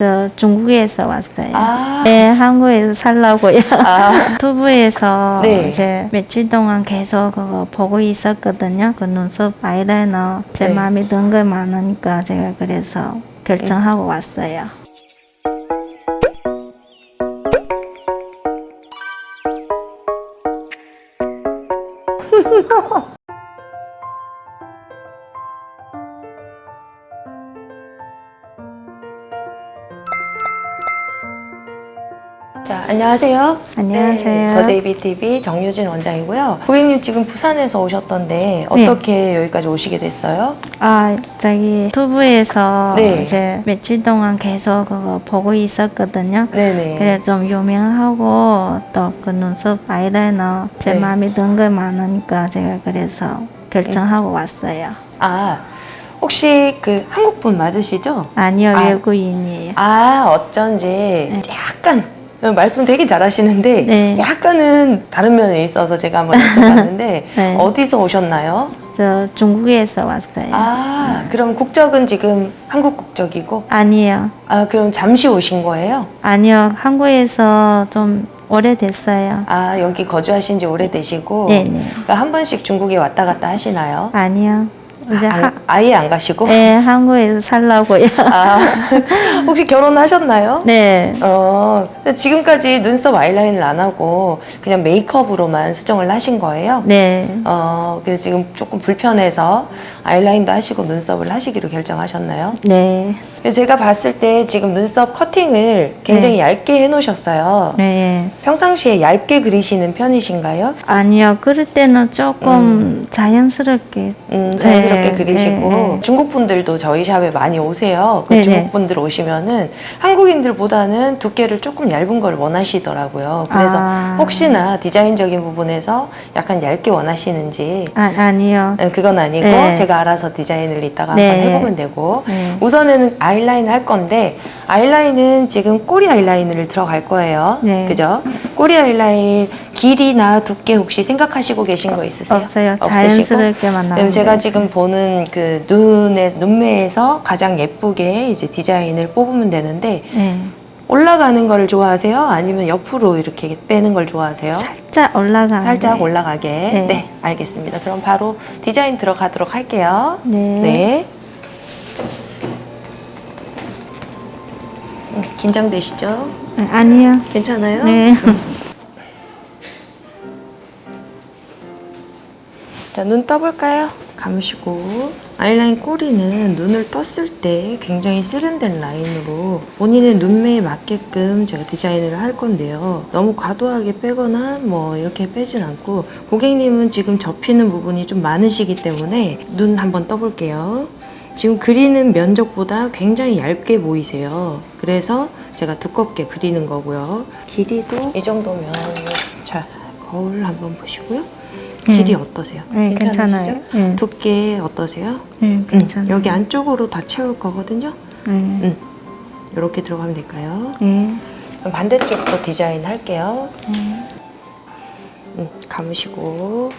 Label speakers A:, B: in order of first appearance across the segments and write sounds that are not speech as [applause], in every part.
A: 저 중국에서 왔어요.
B: 아.
A: 네, 한국에서 살라고요.
B: 아, [laughs]
A: 유튜브에서
B: 네.
A: 이제 며칠 동안 계속 그거 보고 있었거든요. 그 눈썹 아이라이너 제
B: 네.
A: 마음에 든거 많으니까 제가 그래서 결정하고 왔어요. [laughs]
B: 안녕하세요.
A: 안녕하세요.
B: 네, 더 JBTV 정유진 원장이고요. 고객님 지금 부산에서 오셨던데 어떻게 여기까지 오시게 됐어요?
A: 아, 저기 유튜브에서
B: 네.
A: 이제 며칠 동안 계속 그거 보고 있었거든요.
B: 네네.
A: 그래 좀 유명하고 또 그 눈썹 아이라이너 제
B: 네.
A: 마음에 든거 많으니까 제가 그래서 결정하고 왔어요.
B: 아, 혹시 그 한국 분 맞으시죠?
A: 아니요
B: 아.
A: 외국인이에요.
B: 아, 어쩐지 약간 말씀 되게 잘하시는데
A: 네.
B: 약간은 다른 면에 있어서 제가 한번 여쭤봤는데 [laughs]
A: 네.
B: 어디서 오셨나요?
A: 저 중국에서 왔어요.
B: 아, 그럼 국적은 지금 한국 국적이고
A: 아니요
B: 아, 그럼 잠시 오신 거예요?
A: 아니요 한국에서 좀 오래됐어요.
B: 아, 여기 거주하신 지 오래되시고
A: 네네
B: 그러니까 한 번씩 중국에 왔다 갔다 하시나요?
A: 아니요 이제
B: 안-
A: 하,
B: 아예 안 가시고?
A: 네, 한국에서 살라고요.
B: 아, [laughs] 혹시 결혼하셨나요?
A: 네.
B: 어, 지금까지 눈썹 아이라인을 안 하고 그냥 메이크업으로만 수정을 하신 거예요?
A: 네.
B: 어, 그 지금 조금 불편해서 아이라인도 하시고 눈썹을 하시기로 결정하셨나요?
A: 네.
B: 제가 봤을 때 지금 눈썹 커팅을 굉장히 얇게 해놓으셨어요.
A: 네.
B: 평상시에 얇게 그리시는 편이신가요?
A: 아니요. 그럴 때는 조금 자연스럽게.
B: 음, 자연스럽게
A: 네,
B: 그리시고
A: 네, 네.
B: 중국 분들도 저희 샵에 많이 오세요. 그
A: 네,
B: 중국
A: 네.
B: 분들 오시면은 한국인들보다는 두께를 조금 얇은 걸 원하시더라고요. 그래서
A: 아.
B: 혹시나 디자인적인 부분에서 약간 얇게 원하시는지
A: 아, 아니요.
B: 음, 그건 아니고
A: 네.
B: 제가 알아서 디자인을 이따가
A: 네.
B: 한번 해보면 되고
A: 네.
B: 우선은 아이라인 할 건데 아이라인은 지금 꼬리 아이라인을 들어갈 거예요.
A: 네.
B: 그죠? 꼬리 아이라인 길이나 두께 혹시 생각하시고 계신 거 있으세요?
A: 없어요. 자연스럽게만
B: 그럼
A: 나오면
B: 제가. 지금 보는 그 눈의 눈매에서 가장 예쁘게 이제 디자인을 뽑으면 되는데
A: 네.
B: 올라가는 걸 좋아하세요? 아니면 옆으로 이렇게 빼는 걸 좋아하세요?
A: 살짝 올라가.
B: 살짝 올라가게.
A: 네.
B: 네. 알겠습니다. 그럼 바로 디자인 들어가도록 할게요.
A: 네.
B: 네. 긴장되시죠?
A: 아니요.
B: 괜찮아요?
A: 네. [laughs]
B: 자, 눈 떠볼까요? 감으시고 아이라인 꼬리는 눈을 떴을 때 굉장히 세련된 라인으로 본인의 눈매에 맞게끔 제가 디자인을 할 건데요. 너무 과도하게 빼거나 뭐 이렇게 빼진 않고 고객님은 지금 접히는 부분이 좀 많으시기 때문에 눈 한번 떠볼게요. 지금 그리는 면적보다 굉장히 얇게 보이세요. 그래서 제가 두껍게 그리는 거고요. 길이도 이 정도면 자 거울 한번 보시고요. 길이
A: 음.
B: 어떠세요?
A: 네, 괜찮아요.
B: 괜찮으시죠?
A: 네.
B: 두께 어떠세요?
A: 네,
B: 음,
A: 괜찮아요.
B: 여기 안쪽으로 다 채울 거거든요.
A: 네.
B: 음, 이렇게 들어가면 될까요?
A: 네.
B: 그럼 반대쪽도 디자인 할게요.
A: 네.
B: 음, 감으시고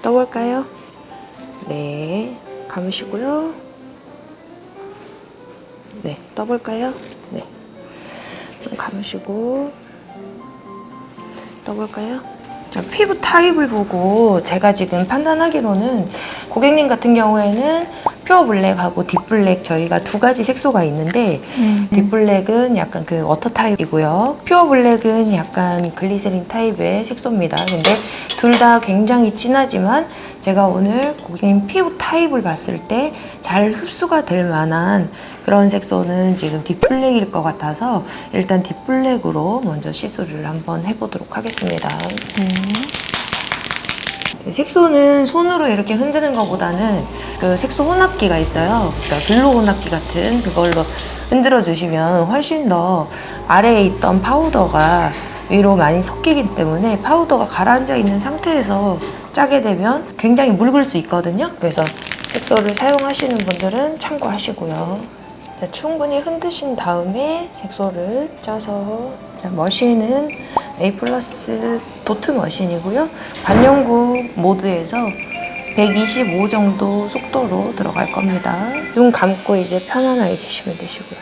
B: 떠볼까요? 네, 감으시고요. 네, 떠볼까요? 네, 좀 감으시고 떠볼까요? 자, 피부 타입을 보고 제가 지금 판단하기로는 고객님 같은 경우에는 퓨어 블랙하고 딥블랙 저희가 두 가지 색소가 있는데
A: 네.
B: 딥블랙은 약간 그 워터 타입이고요. 퓨어 블랙은 약간 글리세린 타입의 색소입니다. 근데 둘 다 굉장히 진하지만 제가 오늘 고객님 피부 타입을 봤을 때 잘 흡수가 될 만한 그런 색소는 지금 딥블랙일 것 같아서 일단 딥블랙으로 먼저 시술을 한번 해보도록 하겠습니다.
A: 네.
B: 색소는 손으로 이렇게 흔드는 것보다는 그 색소 혼합기가 있어요. 그러니까 글로 혼합기 같은 그걸로 흔들어 주시면 훨씬 더 아래에 있던 파우더가 위로 많이 섞이기 때문에 파우더가 가라앉아 있는 상태에서 짜게 되면 굉장히 묽을 수 있거든요. 그래서 색소를 사용하시는 분들은 참고하시고요. 자, 충분히 흔드신 다음에 색소를 짜서 자, 머신은 A 플러스 도트 머신이고요. 반영구 모드에서 125 정도 속도로 들어갈 겁니다. 눈 감고 이제 편안하게 계시면 되시고요.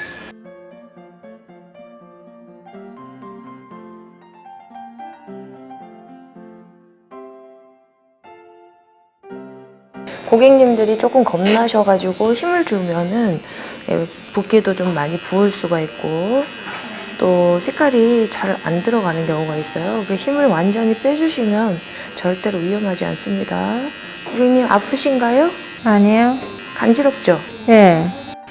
B: 고객님들이 조금 겁나셔가지고 힘을 주면은 예, 붓기도 좀 많이 부을 수가 있고 또 색깔이 잘 안 들어가는 경우가 있어요. 그 힘을 완전히 빼주시면 절대로 위험하지 않습니다. 고객님 아프신가요?
A: 아니요.
B: 간지럽죠?
A: 예.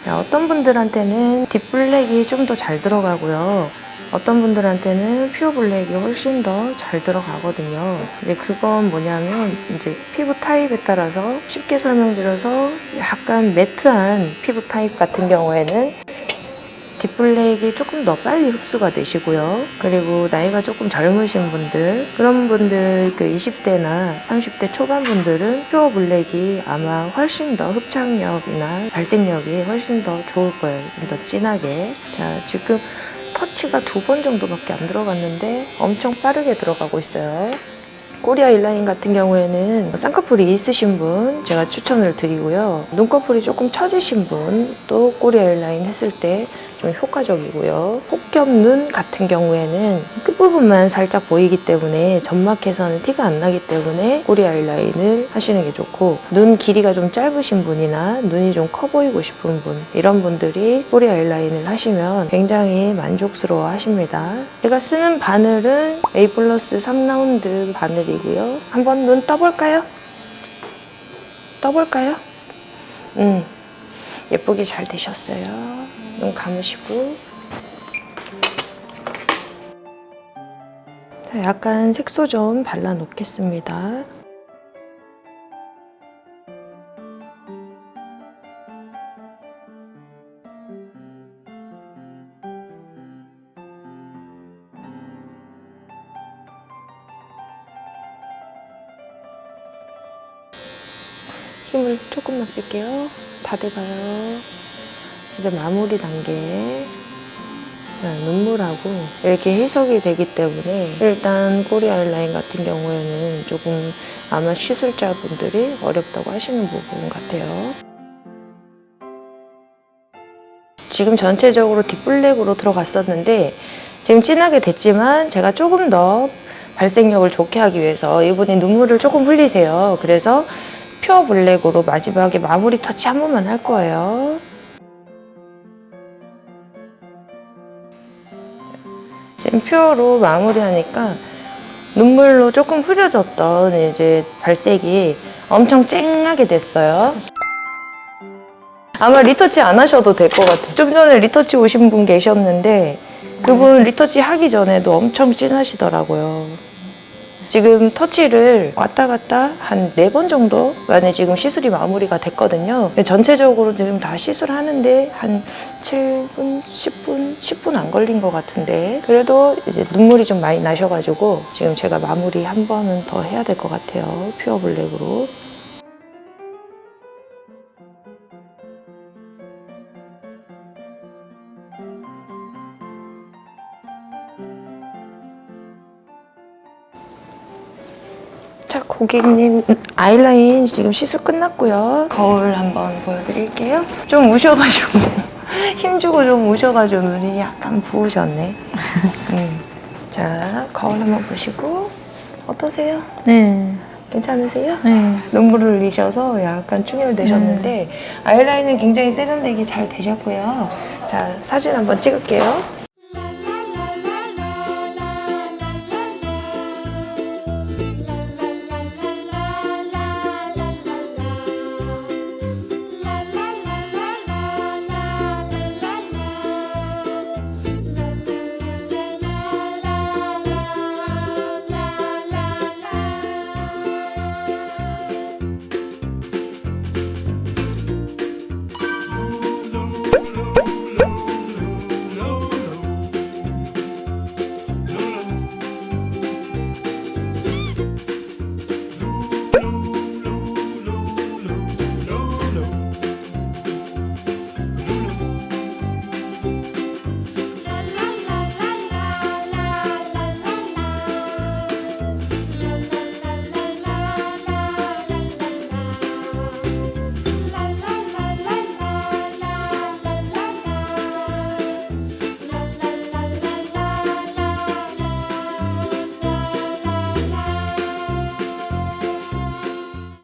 B: 자, 어떤 분들한테는 딥블랙이 좀 더 잘 들어가고요. 어떤 분들한테는 퓨어 블랙이 훨씬 더 잘 들어가거든요. 근데 그건 뭐냐면 이제 피부 타입에 따라서 쉽게 설명드려서 약간 매트한 피부 타입 같은 경우에는 딥블랙이 조금 더 빨리 흡수가 되시고요. 그리고 나이가 조금 젊으신 분들, 그런 분들 그 20대나 30대 초반 분들은 퓨어 블랙이 아마 훨씬 더 흡착력이나 발색력이 훨씬 더 좋을 거예요. 좀 더 진하게. 자, 지금 터치가 두 번 정도밖에 안 들어갔는데 엄청 빠르게 들어가고 있어요. 꼬리 아이라인 같은 경우에는 쌍꺼풀이 있으신 분 제가 추천을 드리고요. 눈꺼풀이 조금 처지신 분또 꼬리 아이라인 했을 때 좀 효과적이고요. 폭겹눈 같은 경우에는 끝부분만 살짝 보이기 때문에 점막에서는 티가 안 나기 때문에 꼬리 아이라인을 하시는 게 좋고 눈 길이가 좀 짧으신 분이나 눈이 좀 커 보이고 싶은 분 이런 분들이 꼬리 아이라인을 하시면 굉장히 만족스러워 하십니다. 제가 쓰는 바늘은 A 플러스 3라운드 바늘이 고요. 한번 눈 떠볼까요? 떠볼까요? 음, 예쁘게 잘 되셨어요. 눈 감으시고. 자, 약간 색소 좀 발라 놓겠습니다. 힘을 조금만 뺄게요. 다 돼가요. 이제 마무리 단계. 네, 눈물하고 이렇게 희석이 되기 때문에 일단 꼬리 아이라인 같은 경우에는 조금 아마 시술자분들이 어렵다고 하시는 부분 같아요. 지금 전체적으로 딥블랙으로 들어갔었는데 지금 진하게 됐지만 제가 조금 더 발색력을 좋게 하기 위해서 이분이 눈물을 조금 흘리세요. 그래서 퓨어 블랙으로 마지막에 마무리 터치 한 번만 할 거예요. 지금 퓨어로 마무리하니까 눈물로 조금 흐려졌던 이제 발색이 엄청 쨍하게 됐어요. 아마 리터치 안 하셔도 될 것 같아요. 좀 전에 리터치 오신 분 계셨는데 그분 리터치 하기 전에도 엄청 진하시더라고요. 지금 터치를 왔다 갔다 한 네 번 정도 만에 지금 시술이 마무리가 됐거든요. 전체적으로 지금 다 시술하는데 한 7분, 10분, 10분 안 걸린 것 같은데 그래도 이제 눈물이 좀 많이 나셔가지고 지금 제가 마무리 한 번은 더 해야 될 것 같아요. 퓨어 블랙으로. 자, 고객님 아이라인 지금 시술 끝났고요. 거울 한번 보여드릴게요. 좀 우셔가지고 [laughs] 힘주고 좀 우셔가지고 눈이 약간 부으셨네. [laughs] 음. 자, 거울 한번 보시고 어떠세요?
A: 네.
B: 괜찮으세요?
A: 네.
B: 눈물을 흘리셔서 약간 충혈되셨는데 아이라인은 굉장히 세련되게 잘 되셨고요. 자, 사진 한번 찍을게요.